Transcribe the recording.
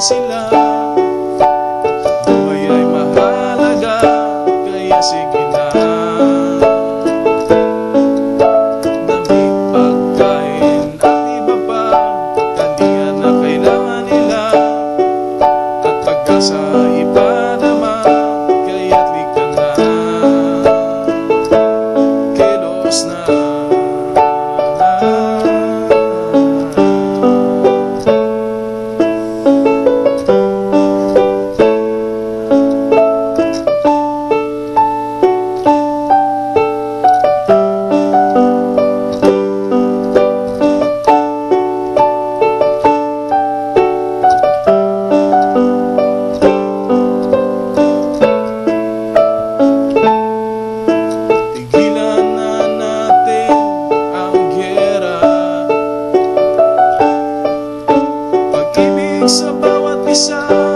sila sa bawat isa.